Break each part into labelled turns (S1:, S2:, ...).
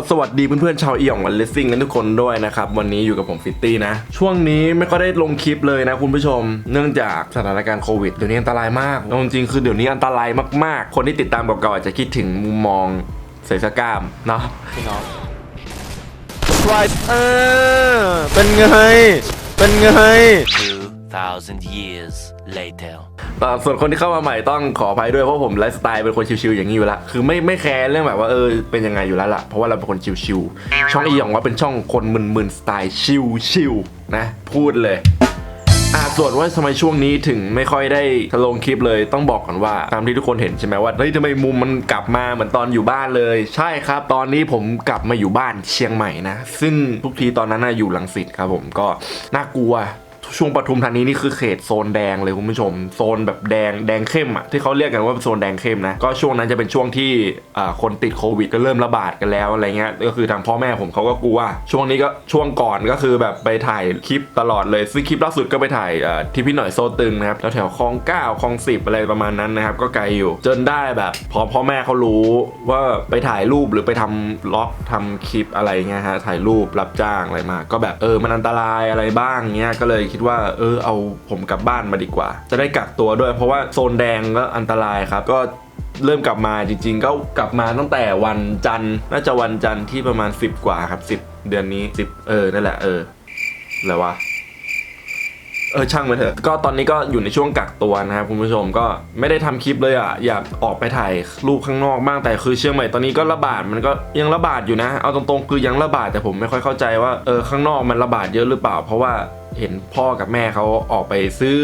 S1: อ้าวสวัสดีเพื่อนๆชาวเอี่ยงวันเลสซิ่งกันทุกคนด้วยนะครับ วันนี้อยู่กับผมฟิตตี้นะ ช่วงนี้ไม่ค่อยได้ลงคลิปเลยนะคุณผู้ชม เนื่องจากสถานการณ์โควิดเดี๋ยวนี้อันตรายมากเอาจริงๆคือเดี๋ยวนี้อันตรายมากๆ คนที่ติดตามเก่าๆอาจจะคิดถึงมุมมองใส่เสอกล้ามเนาะ
S2: พี่น้องไรเออเป็นไง เป็นไง
S3: 2,000 years later.
S1: ส่วนคนที่เข้ามาใหม่ต้องขออภัยด้วยเพราะผมไลฟ์สไตล์เป็นคนชิวๆอย่างนี้อยู่แล้วคือไม่ไม่แคร์เรื่องแบบว่าเออเป็นยังไงอยู่แล้วล่ะเพราะว่าเราเป็นคนชิวๆช่องอีหยองว่าเป็นช่องคนมึนๆสไตล์ชิวๆนะพูดเลยอ่าส่วนว่าทำไมช่วงนี้ถึงไม่ค่อยได้ลงคลิปเลยต้องบอกก่อนว่าตามที่ทุกคนเห็นใช่ไหมว่าเฮ้ยทำไมมุมมันกลับมาเหมือนตอนอยู่บ้านเลย ใช่ครับ ตอนนี้ผมกลับมาอยู่บ้านเชียงใหม่นะ ซึ่งทุกทีตอนนั้นน่ะอยู่หลังสิตครับผมก็น่ากลัว ช่วงปทุมธานีนี่คือเขตโซนแดงเลยคุณผู้ชม โซนแบบแดงแดงเข้มอะที่เขาเรียกกันว่าโซนแดงเข้มนะก็ช่วงนั้นจะเป็นช่วงที่คนติดโควิดก็เริ่มระบาดกันแล้วอะไรเงี้ยก็คือทางพ่อแม่ผมเขาก็กลัว ช่วงนี้ก็ช่วงก่อนก็คือแบบไปถ่ายคลิปตลอดเลยซึ่งคลิปล่าสุดก็ไปถ่ายที่พี่หน่อยโซตึงนะครับแถวๆคลองเก้าคลองสิบอะไรประมาณนั้นนะครับก็ไกลอยู่จนได้แบบพอพ่อแม่เขารู้ว่าไปถ่ายรูปหรือไปทำล็อกทำคลิปอะไรเงี้ยฮะถ่ายรูปรับจ้างอะไรมา ก็แบบเออมันอันตรายอะไรบ้างเงี้ยก็เลยคิดว่าเออเอาผมกลับบ้านมาดีกว่า จะได้กักตัวด้วย เพราะว่าโซนแดงก็อันตรายครับก็เริ่มกลับมาจริง ๆ ก็กลับมาตั้งแต่วันจันทร์น่าจะวันจันทร์ที่ประมาณ 10 กว่าครับ 10 เดือนนี้ 10 เออนั่นแหละเอออะไรวะ เออช่างมันเถอะ ก็ตอนนี้ก็อยู่ในช่วงกักตัวนะครับคุณผู้ชมก็ไม่ได้ทำคลิปเลยอะอยากออกไปถ่ายรูปข้างนอกบ้างแต่คือเชียงใหม่ตอนนี้ก็ระบาดมันก็ยังระบาดอยู่นะ เอาตรงๆคือยังระบาดแต่ผมไม่ค่อยเข้าใจว่าเออข้างนอกมันระบาดเยอะหรือเปล่า เพราะว่าเห็นพ่อกับแม่เขาออกไปซื้อ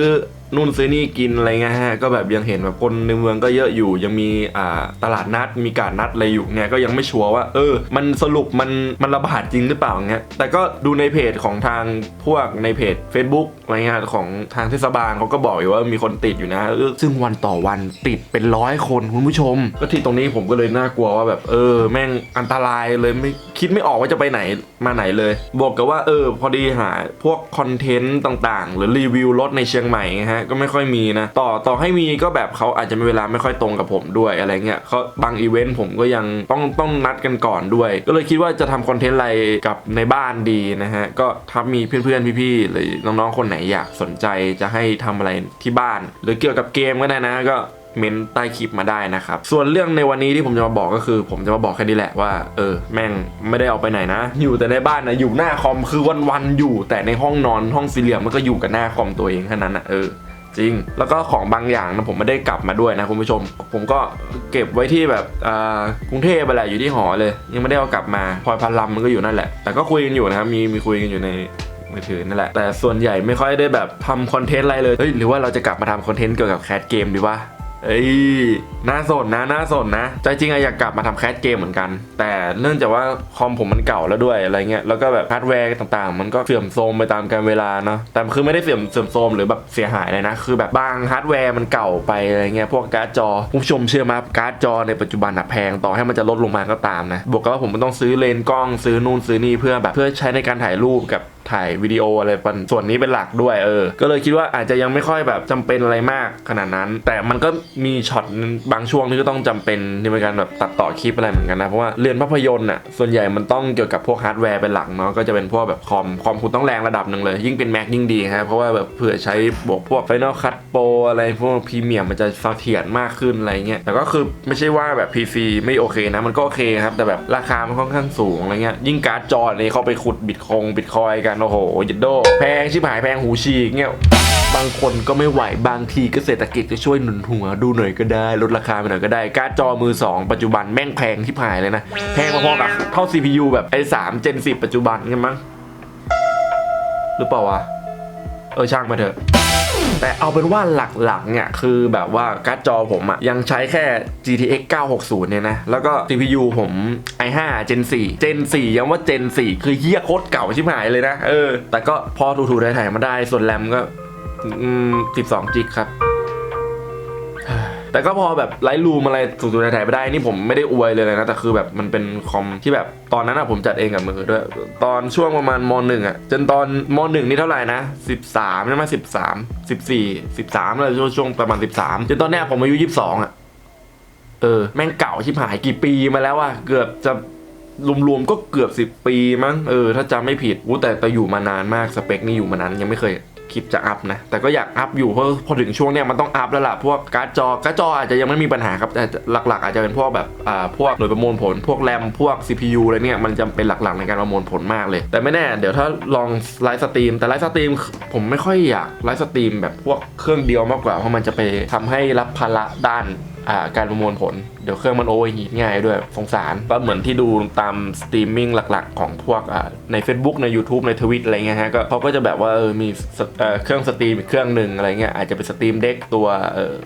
S1: นู่นซื้อนี่กินอะไรเงี้ยฮะก็แบบยังเห็นแบบคนในเมืองก็เยอะอยู่ ยังมีอ่าตลาดนัดมีการนัดอะไรอยู่เนี่ยก็ยังไม่ชัวร์ว่า เออ มันสรุปมันมันระบาดจริงหรือเปล่าเงี้ยแต่ก็ดูในเพจของทางพวกในเพจ Facebook อะไรเงี้ยของทางเทศบาลเขาก็บอกอยู่ว่ามีคนติดอยู่นะเออซึ่งวันต่อวันติดเป็นร้อยคนคุณผู้ชม ก็ที่ตรงนี้ผมก็เลยน่ากลัวว่าแบบเออ แม่งอันตรายเลยไม่คิดไม่ออกว่าจะไปไหนมาไหนเลย บอกกับว่าเออพอดีหาพวกคอนเทนต์ต่างๆ หรือรีวิวรถในเชียงใหม่ไงฮะก็ไม่ค่อยมีนะ ต่อต่อให้มีก็แบบเขาอาจจะมีเวลาไม่ค่อยตรงกับผมด้วยอะไรเงี้ยเขาบางอีเวนต์ผมก็ยังต้องต้องนัดกันก่อนด้วย ก็เลยคิดว่าจะทำคอนเทนต์อะไรกับในบ้านดีนะฮะก็ถ้ามีเพื่อนๆพี่ๆหรือน้องๆคนไหนอยากสนใจจะให้ทำอะไรที่บ้าน หรือเกี่ยวกับเกมก็ได้นะก็ เมนใต้คลิปมาได้นะครับ ส่วนเรื่องในวันนี้ที่ผมจะมาบอกก็คือ ผมจะมาบอกแค่นี้แหละว่าเออแม่งไม่ได้ออกไปไหนนะ อยู่แต่ในบ้านนะอยู่หน้าคอมคือวันๆอยู่ แต่ในห้องนอนห้องสี่เหลี่ยมมันก็อยู่กับหน้าคอมตัวเองแค่นั้นนะเออจริง แล้วก็ของบางอย่างนะผมไม่ได้กลับมาด้วยนะคุณผู้ชม ผมก็เก็บไว้ที่แบบอ่ากรุงเทพไปแหละอยู่ที่หอเลย ยังไม่ได้เอากลับมาพลอยพันลำมันก็อยู่นั่นแหละ แต่ก็คุยกันอยู่นะครับมีมีคุยกันอยู่ในมือถือนั่นแหละ แต่ส่วนใหญ่ไม่ค่อยได้แบบทำคอนเทนต์อะไรเลยเฮ้ยหรือว่าเราจะกลับมาทำคอนเทนต์เกี่ยวกับแคสเกมดีวะ เอ้ยน่าสนนะน่าสนนะ ใจจริงอะอยากกลับมาทำแคสเกมเหมือนกัน แต่เนื่องจากว่าคอมผมมันเก่าแล้วด้วยอะไรเงี้ยแล้วก็แบบฮาร์ดแวร์ต่างๆ มันก็เสื่อมโทรมไปตามกาลเวลาเนาะแต่คือไม่ได้เสื่อมเสื่อมโทรมหรือแบบเสียหายเลยนะ คือแบบบางฮาร์ดแวร์มันเก่าไปอะไรเงี้ยพวกการ์ดจอผู้ชมเชื่อมาการ์ดจอในปัจจุบันอะแพงต่อให้มันจะลดลงมาก็ตามนะบวกกับว่าผมมันต้องซื้อเลนกล้องซื้อนู่นซื้อนี่เพื่อแบบเพื่อใช้ในการถ่ายรูปกับ ถ่ายวิดีโออะไรป็นส่วนนี้เป็นหลักด้วยเออ ก็เลยคิดว่าอาจจะยังไม่ค่อยแบบจำเป็นอะไรมากขนาดนั้น แต่มันก็มีช็อตบางช่วงที่ก็ต้องจำเป็นในการแบบตัดต่อคลิปอะไรเหมือนกันนะเพราะว่าเรียนภาพยนตร์อะส่วนใหญ่มันต้องเกี่ยวกับพวกฮาร์ดแวร์เป็นหลักเนาะก็จะเป็นพวกแบบคอมคอมคุณต้องแรงระดับหนึ่งเลย ยิ่งเป็น Mac ยิ่งดีฮะเพราะว่าแบบเผื่อใช้บวกพวก Final Cut Pro อะไรพวกพรีเมียมมันจะเสถียรมากขึ้นอะไรเงี้ยแต่ก็คือไม่ใช่ว่าแบบ PC ไม่โอเคนะมันก็โอเคครับแต่แบบราคามันค่อนข้างสูงอะไรเงี้ยยิ่งการ์ดจอเนี่ยเขาไปขุดบิตคงบิตคอยกันโอ้โหยัดโดแพงชิบหายแพงหูฉีกเงี้ยบางคนก็ไม่ไหวบางทีก็เศรษฐกิจก็ช่วยหนุนหัวดูหน่อยก็ได้ ลดราคาไปหน่อยก็ได้ การ์ดจอมือ 2 ปัจจุบันแม่งแพงที่ผายเลยนะ แพงพอๆกับเท่า CPU แบบไอ้สามเจนสิปัจจุบันกันมั้งหรือเปล่าวะ เออช่างมาเถอะ แต่เอาเป็นว่าหลักๆเนี่ยคือแบบว่าการ์ดจอผมอะยังใช้แค่ GTX 960 เนี่ยนะ แล้วก็ CPU ผม i5 Gen 4 Gen 4ยังว่า Gen 4 คือเฮี้ยโคตรเก่าชิบหายเลยนะ เออ แต่ก็พอถูๆได้ถ่ายๆมาได้ ส่วนแรมก็ 12 จิกครับ แต่ก็พอแบบไลท์รูมอะไรสูๆถ่ายไปได้นี่ผมไม่ได้อวยเลยนะแต่คือแบบมันเป็นคอมที่แบบตอนนั้นอะผมจัดเองกับมือด้วยตอนช่วงประมาณมหนึ่งอะจนตอนมหนึ่งนี่เท่าไหร่นะ13ใช่ไหมสิบสามสิบสี่สิบสามเลยช่วงช่วงประมาณสิบสามจนตอนเนี้ยผมอายุยี่สิบสองอะเออแม่งเก่าชิบหายกี่ปีมาแล้วอะเกือบจะรวมๆก็เกือบ 10 ปีมั้งเออถ้าจำไม่ผิดอู้แต่แต่อยู่มานานมากสเปคนี่อยู่มานานยังไม่เคย คลิปจะอัพนะ แต่ก็อยากอัพอยู่เพราะพอถึงช่วงเนี้ยมันต้องอัพแล้วล่ะ พวกการ์ดจอการ์ดจออาจจะยังไม่มีปัญหาครับแต่หลักๆ อาจจะเป็นพวกแบบอ่าพวกหน่วยประมวลผล พวกแรมพวก CPU อะไรเนี่ยมันจะเป็นหลักๆในการประมวลผลมากเลย แต่ไม่แน่เดี๋ยวถ้าลองไลฟ์สตรีมแต่ไลฟ์สตรีมผมไม่ค่อยอยากไลฟ์สตรีมแบบพวกเครื่องเดียวมากกว่าเพราะมันจะไปทำให้รับภาระด้าน การประมวลผล เดี๋ยวเครื่องมันโอเวอร์ฮีทง่ายด้วยสงสารก็เหมือนที่ดูตามสตรีมมิ่งหลักๆ ของพวกใน Facebook ใน YouTube ในทวิตอะไรเงี้ยฮะก็เขาก็จะแบบว่าเออมีเครื่องสตรีมอีกเครื่องหนึ่งอะไรเงี้ยอาจจะเป็นสตรีมเด็กตัว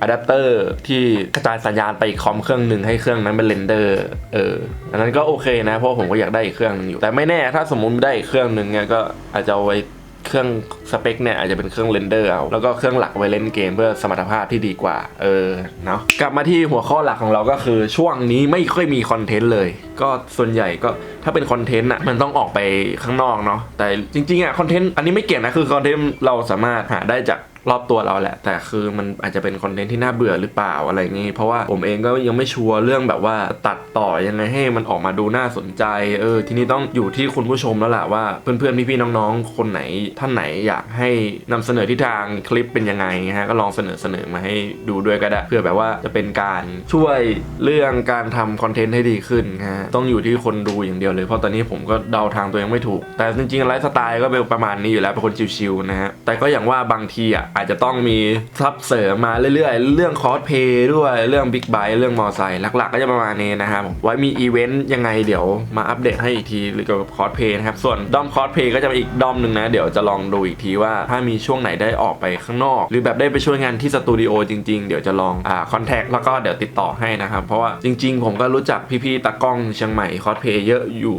S1: อะแดปเตอร์ที่กระจายสัญญาณไปคอมเครื่องหนึ่งให้เครื่องนั้นเป็นเรนเดอร์เอออันนั้นก็โอเคนะเพราะผมก็อยากได้อีกเครื่องนึงอยู่แต่ไม่แน่ถ้าสมมุติได้อีกเครื่องหนึ่งเนี่ยก็อาจจะเอาไว้ เครื่องสเปคเนี่ยอาจจะเป็นเครื่องเรนเดอร์เอาแล้วก็เครื่องหลักไว้เล่นเกมเพื่อสมรรถภาพที่ดีกว่า เออเนาะกลับมาที่หัวข้อหลักของเราก็คือช่วงนี้ไม่ค่อยมีคอนเทนต์เลย ก็ส่วนใหญ่ก็ถ้าเป็นคอนเทนต์อะมันต้องออกไปข้างนอกเนาะแต่จริงๆอะคอนเทนต์อันนี้ไม่เกี่ยงนะคือคอนเทนต์เราสามารถหาได้จาก รอบตัวเราแหละ แต่คือมันอาจจะเป็นคอนเทนต์ที่น่าเบื่อหรือเปล่าอะไรงี้ เพราะว่าผมเองก็ยังไม่ชัวร์เรื่องแบบว่าตัดต่อยังไงให้มันออกมาดูน่าสนใจ เออ ทีนี้ต้องอยู่ที่คุณผู้ชมแล้วล่ะว่าเพื่อนๆพี่ๆน้องๆ คนไหนท่านไหนอยากให้นำเสนอทิศทางคลิปเป็นยังไงฮะก็ลองเสนอเสนอมาให้ดูด้วยก็ได้เพื่อแบบว่าจะเป็นการช่วยเรื่องการทำคอนเทนต์ให้ดีขึ้นฮะต้องอยู่ที่คนดูอย่างเดียวเลย เพราะตอนนี้ผมก็เดาทางตัวเองไม่ถูก แต่จริงๆไลฟ์สไตล์ก็เป็นประมาณนี้อยู่แล้วเป็นคนชิวๆนะฮะแต่ก็อย่างว่าบางทีอะอาจจะต้องมีซับเสริมมาเรื่อยๆ เรื่องคอสเพย์ด้วยเรื่องบิ๊กไบค์เรื่องมอไซค์หลักๆ ก็จะประมาณนี้นะครับไว้มีอีเวนต์ยังไงเดี๋ยวมาอัปเดตให้อีกทีเกี่ยวกับคอสเพย์นะครับส่วนด้อมคอสเพย์ก็จะเป็นอีกด้อมหนึ่งนะ เดี๋ยวจะลองดูอีกทีว่าถ้ามีช่วงไหนได้ออกไปข้างนอก หรือแบบได้ไปช่วยงานที่สตูดิโอจริงๆ เดี๋ยวจะลองอ่าคอนแทคแล้วก็เดี๋ยวติดต่อให้นะครับเพราะว่าจริง ๆ ผมก็รู้จักพี่ๆตากล้องเชียงใหม่คอสเพย์เยอะอยู่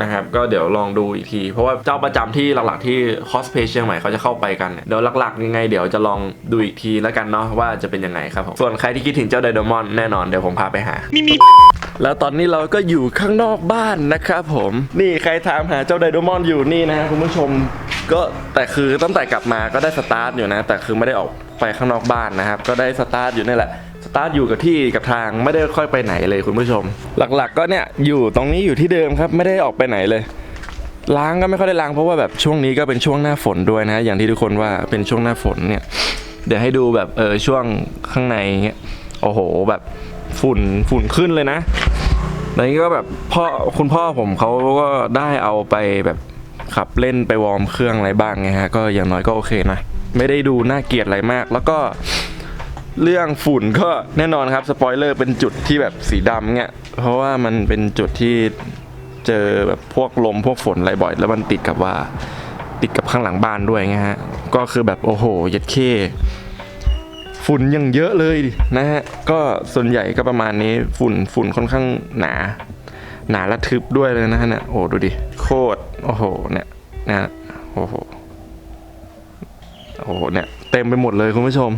S1: นะครับ ก็เดี๋ยวลองดูอีกที เพราะว่าเจ้าประจำที่หลักๆที่คอสเพย์เชียงใหม่เขาจะเข้าไปกันเนี่ยเดี๋ยวหลักๆ ยังไงเดี๋ยวจะลองดูอีกทีแล้วกันเนาะว่าจะเป็นยังไงครับผมส่วนใครที่คิดถึงเจ้าไดโดมอนแน่นอนเดี๋ยวผมพาไปหาแล้วตอนนี้เราก็อยู่ข้างนอกบ้านนะครับผมนี่ใครถามหาเจ้าไดโดมอนอยู่นี่นะคุณผู้ชมก็แต่คือตั้งแต่กลับมาก็ได้สตาร์ทอยู่นะ แต่คือไม่ได้ออกไปข้างนอกบ้านนะครับ ก็ได้สตาร์ทอยู่นี่แหละส ตาร์ทอยู่กับที่กับทางไม่ได้ค่อยไปไหนเลยคุณผู้ชม หลักๆ ก็เนี่ยอยู่ตรงนี้อยู่ที่เดิมครับไม่ได้ออกไปไหนเลยล้างก็ไม่ค่อยได้ล้างเพราะว่าแบบช่วงนี้ก็เป็นช่วงหน้าฝนด้วยนะอย่างที่ทุกคนว่าเป็นช่วงหน้าฝนเนี่ย เดี๋ยวให้ดูแบบเออช่วงข้างในเงี้ยโอ้โหแบบฝุ่นฝุ่นขึ้นเลยนะตอนนี้ก็แบบพ่อคุณพ่อผมเขาก็ได้เอาไปแบบขับเล่นไปวอร์มเครื่องอะไรบ้างไงฮะก็อย่างน้อยก็โอเคนะไม่ได้ดูน่าเกลียดอะไรมาก แล้วก็ เรื่องฝุ่นก็แน่นอนครับสปอยเลอร์เป็นจุดที่แบบสีดำเงี้ยเพราะว่ามันเป็นจุดที่เจอแบบพวกลมพวกฝนอะไรบ่อย แล้วมันติดกับว่า ติดกับข้างหลังบ้านด้วยไงฮะก็คือแบบโอ้โหยัดเข้ฝุ่นยังเยอะเลยนะฮะก็ส่วนใหญ่ก็ประมาณนี้ฝุ่นฝุ่นค่อนข้างหนา หนาและทึบด้วยเลยนะฮะเนี่ยโอ้ดูดิโคตรโอ้โหเนี่ยนะโอ้โหโอ้โหเนี่ย เต็มไปหมดเลยคุณผู้ชม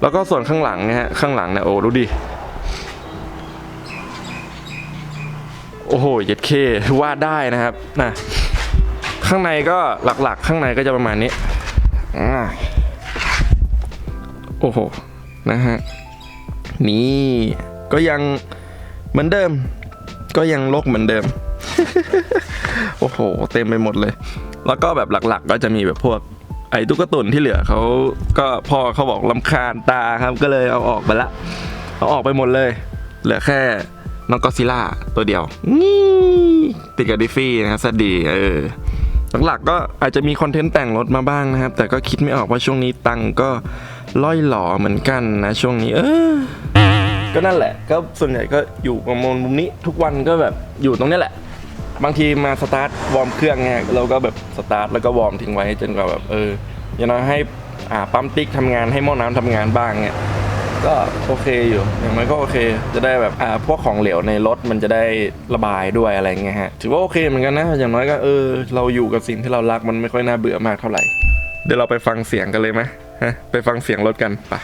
S1: แล้วก็ส่วนข้างหลังนะฮะข้างหลังเนี่ยโอ้ดูดิโอ้โหเย็ดเควาดได้นะครับนะข้างในก็หลักๆ ข้างในก็จะประมาณนี้โอ้โหนะฮะนี่ก็ยังเหมือนเดิม ก็ยังลกเหมือนเดิม โอ้โห เต็มไปหมดเลย แล้วก็แบบหลักๆ ก็จะมีแบบพวก ไอ้ตุ๊กตุนที่เหลือเขาก็พ่อเขาบอกลำคาญตาครับก็เลยเอาออกไปละเอาออกไปหมดเลย เหลือแค่น้องก็ซิล่าตัวเดียวนี่ติดกับดิฟี่นะครับสวัสดีเออหลักๆก็อาจจะมีคอนเทนต์แต่งรถมาบ้างนะครับ แต่ก็คิดไม่ออกว่าช่วงนี้ตังค์ก็ล่อยหล่อเหมือนกันนะช่วงนี้ เออ ก็นั่นแหละ ก็ส่วนใหญ่ก็อยู่ประมาณมุมนี้ทุกวันก็แบบอยู่ตรงนี้แหละ บางทีมาสตาร์ทวอร์มเครื่องไงเราก็แบบสตาร์ทแล้วก็วอร์มทิ้งไว้จนกว่าแบบเอออย่างน้อยให้อ่าปั๊มติ๊กทำงานให้หม้อน้ำทำงานบ้างเนี่ยก็โอเคอยู่อย่างน้อยก็โอเค จะได้แบบอ่าพวกของเหลวในรถมันจะได้ระบายด้วยอะไรเงี้ยฮะถือว่าโอเคเหมือนกันนะอย่างน้อยก็เออเราอยู่กับสิ่งที่เรารักมันไม่ค่อยน่าเบื่อมากเท่าไหร่เดี๋ยวเราไปฟังเสียงกันเลยไหมฮะไปฟังเสียงรถกันไป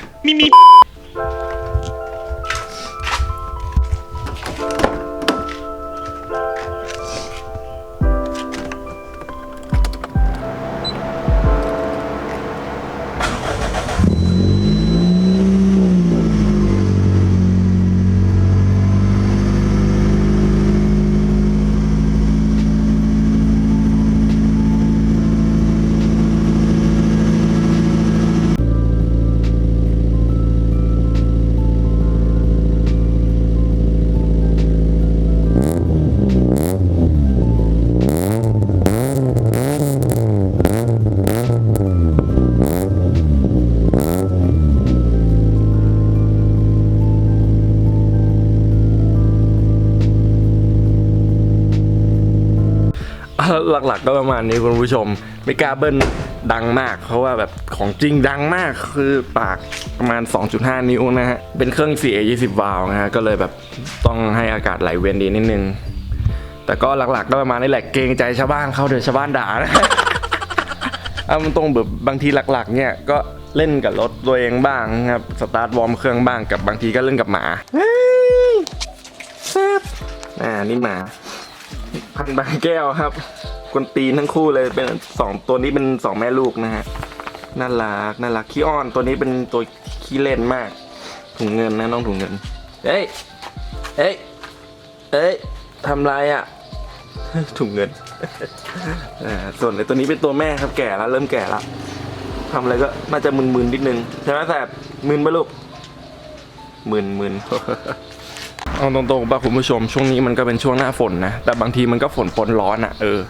S1: หลักๆก็ประมาณนี้คุณผู้ชม ไม่กล้าเบิ้ลดังมาก เพราะว่าแบบของจริงดังมากคือปากประมาณ 2.5 นิ้วนะฮะ เป็นเครื่อง 4A 20 วาล์วนะฮะ ก็เลยแบบต้องให้อากาศไหลเวียนดีนิดนึง แต่ก็หลักๆก็ประมาณนี้แหละเกรงใจชาวบ้านเขาเดี๋ยวชาวบ้านด่านะเอามันตรงแบบบางทีหลักๆ เนี่ยก็เล่นกับรถตัวเองบ้างครับสตาร์ทวอร์มเครื่องบ้างกับบางทีก็เล่นกับหมาเฮ้ยแซ่บอ่านี่หมา พันบางแก้วครับกวนตีนทั้งคู่เลยเป็นสองตัวนี้เป็นสองแม่ลูกนะฮะน่ารักน่ารักขี้อ้อนตัวนี้เป็นตัวขี้เล่นมาก ถุงเงินนะน้องถุงเงินเอ้ยเอ้ยเอ้ยทำไรอะถุงเงินอ่าส่วนไอ้ตัวนี้เป็นตัวแม่ครับแก่แล้วเริ่มแก่แล้วทำอะไรก็น่าจะมึนๆนิดนึงใช่ไหมแสบมึนปะลูกมึนมึน เอาตรงๆป่ะคุณผู้ชมช่วงนี้มันก็เป็นช่วงหน้าฝนนะ แต่บางทีมันก็ฝนปนร้อนอะเออ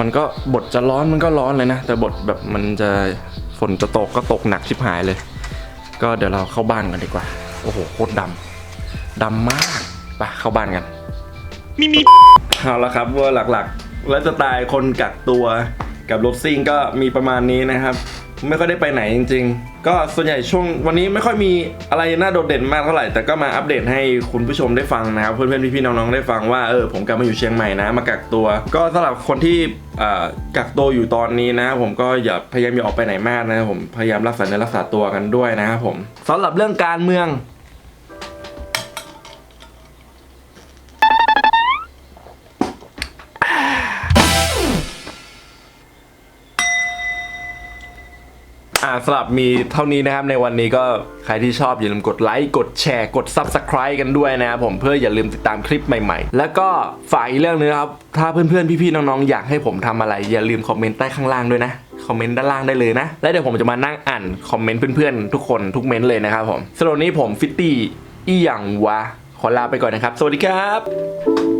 S1: มันก็บทจะร้อนมันก็ร้อนเลยนะ แต่บทแบบมันจะฝนจะตกก็ตกหนักชิบหายเลย ก็เดี๋ยวเราเข้าบ้านกันดีกว่า โอ้โหโคตรดำดำมากไปเข้าบ้านกันเอาละครับว่าหลักๆ และสไตล์คนกักตัวกับรถซิ่งก็มีประมาณนี้นะครับ ไม่ค่อยได้ไปไหนจริง ๆ ก็ส่วนใหญ่ช่วงวันนี้ไม่ค่อยมีอะไรน่าโดดเด่นมากเท่าไหร่ แต่ก็มาอัปเดตให้คุณผู้ชมได้ฟังนะครับ เพื่อนๆพี่ๆน้องๆได้ฟังว่าเออผมกลับมาอยู่เชียงใหม่นะ มากักตัว ก็สำหรับคนที่กักตัวอยู่ตอนนี้นะผมก็อย่าพยายามอย่าออกไปไหนมากนะผมพยายามรักษาเนื้อรักษาตัวกันด้วยนะครับผมสำหรับเรื่องการเมือง สำหรับมีเท่านี้นะครับในวันนี้ก็ใครที่ชอบอย่าลืมกดไลค์กดแชร์กด Subscribe กันด้วยนะครับผมเพื่ออย่าลืมติดตามคลิปใหม่ๆ แล้วก็ฝากอีกเรื่องนึงนะครับ ถ้าเพื่อนๆ พี่ๆ น้องๆ อยากให้ผมทำอะไร อย่าลืมคอมเมนต์ใต้ข้างล่างด้วยนะคอมเมนต์ด้านล่างได้เลยนะ แล้วเดี๋ยวผมจะมานั่งอ่านคอมเมนต์เพื่อนๆ ทุกคนทุกเมนต์เลยนะครับผมสำหรับนนี้ผมฟิตตี้อีหยังวะขอลาไปก่อนนะครับ สวัสดีครับ